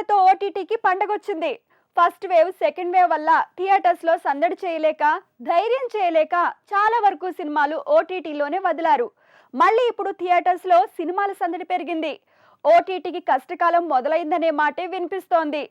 సినిమాలతో ఓటీటీకి పండగొచ్చింది. ఫస్ట్ వేవ్ సెకండ్ వేవ్ వల్ల థియేటర్స్లో సందడి చేయలేక ధైర్యం చేయలేక చాలా వరకు సినిమాలు ఓటీటీలోనే వదిలారు. మళ్ళీ ఇప్పుడు థియేటర్స్లో సినిమాల సందడి పెరిగింది. ఓటీటీకి కష్టకాలం మొదలైందనే మాటే వినిపిస్తోంది.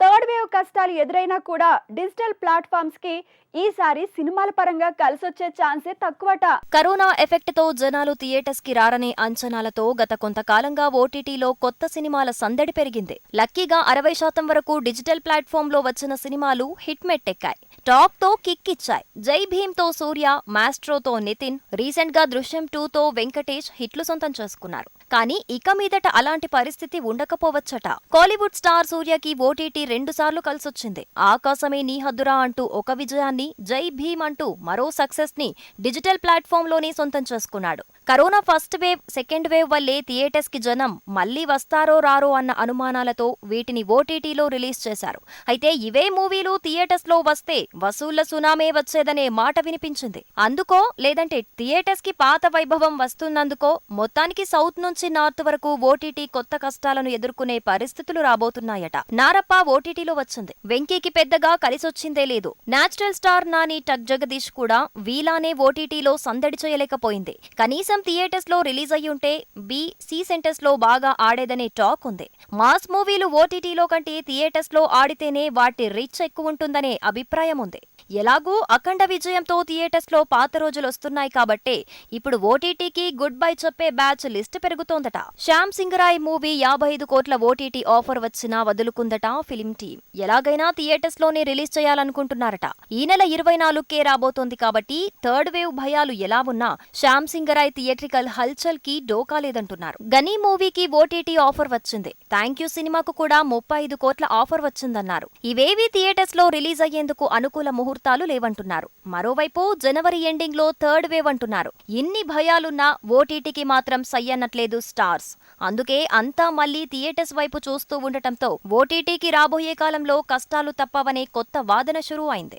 థర్డ్ వేవ్ కష్టాలు ఎదురైనా కూడా డిజిటల్ ప్లాట్ఫామ్స్కి ఈసారి సినిమాల పరంగా కలిసొచ్చే ఛాన్సే తక్కువట. కరోనా ఎఫెక్ట్తో జనాలు థియేటర్స్కి రారనే అంచనాలతో గత కొంతకాలంగా ఓటీటీలో కొత్త సినిమాల సందడి పెరిగింది. లక్కీగా అరవై శాతం వరకు డిజిటల్ ప్లాట్ఫామ్లో వచ్చిన సినిమాలు హిట్ మెట్టెక్కాయి టాక్తో కిక్ ఇచ్చాయి జై భీమ్తో సూర్య మాస్ట్రోతో నితిన్ రీసెంట్గా దృశ్యం టూ తో వెంకటేష్ హిట్లు సొంతం చేసుకున్నారు. కానీ ఇక మీదట అలాంటి పరిస్థితి ఉండకపోవచ్చట. కాలీవుడ్ స్టార్ సూర్యకి ఓటీటీ రెండు సార్లు కలిసొచ్చింది. ఆకాశమే నీ హద్దురా అంటూ ఒక విజయాన్ని జై భీమ్ అంటూ మరో సక్సెస్ని డిజిటల్ ప్లాట్ఫామ్లోనే సొంతం చేసుకున్నాడు. Corona first wave second wave వల్లే థియేటర్స్కి జనం మళ్ళీ వస్తారో రారో అన్న అనుమానాలతో వీటిని ఓటీటీలో రిలీజ్ చేశారు. అయితే ఇవే మూవీలు థియేటర్స్లో వస్తే వసూళ్ళ సునామే వచ్చేదనే మాట వినిపించింది. అందుకో లేదంటే థియేటర్స్కి పాత వైభవం వస్తున్నందుకో మొత్తానికి సౌత్ నుంచి నార్త్ వరకు ఓటీటీ కొత్త కష్టాలను ఎదుర్కొనే పరిస్థితులు రాబోతున్నాయట. నారప్ప ఓటీటీలో వచ్చింది. వెంకీకి పెద్దగా కలిసొచ్చిందే లేదు. నేచురల్ స్టార్ నాని టక్ జగదీష్ కూడా వీలానే ఓటీటీలో సందడి చేయలేకపోయింది. కనీసం థియేటర్స్లో రిలీజ్ అయ్యుంటే బి సి సెంటర్స్లో బాగా ఆడేదనే టాక్ ఉంది. మాస్ మూవీలు ఓటీటీలో కంటే థియేటర్స్లో ఆడితేనే వాటి రిచ్ ఎక్కువ ఉంటుందనే అభిప్రాయం ఉంది. ఎలాగూ అఖండ విజయంతో థియేటర్స్లో పాత రోజులు వస్తున్నాయి కాబట్టే ఇప్పుడు ఓటీటీకి గుడ్ బై చెప్పే బ్యాచ్ లిస్ట్ పెరుగుతోందట శ్యామ్ సింగరాయ్ మూవీ యాభై ఐదు కోట్ల ఓటీటీ ఆఫర్ వచ్చినా వదులుకుందట ఫిలిం టీం ఎలాగైనా థియేటర్స్లోనే రిలీజ్ చేయాలనుకుంటున్నారట. ఈ నెల ఇరవై నాలుగుకే రాబోతోంది కాబట్టి థర్డ్ వేవ్ భయాలు ఎలా ఉన్నా శ్యామ్ సింగరాయ్ థియేట్రికల్ హల్చల్కి డోకా లేదంటున్నారు. గనీ మూవీకి ఓటీటీ ఆఫర్ వచ్చింది. థ్యాంక్ యూ సినిమాకు కూడా ముప్పై ఐదు కోట్ల ఆఫర్ వచ్చిందన్నారు. ఇవేవీ థియేటర్స్లో రిలీజ్ అయ్యేందుకు అనుకూల ముహూర్తాలు లేవంటున్నారు. మరోవైపు జనవరి ఎండింగ్లో థర్డ్ వేవ్ అంటున్నారు. ఇన్ని భయాలున్నా ఓటీటీకి మాత్రం సయ్యన్నట్లేదు స్టార్స్. అందుకే అంతా మళ్ళీ థియేటర్స్ వైపు చూస్తూ ఉండటంతో ఓటీటీకి రాబోయే కాలంలో కష్టాలు తప్పవనే కొత్త వాదన షురూ అయింది.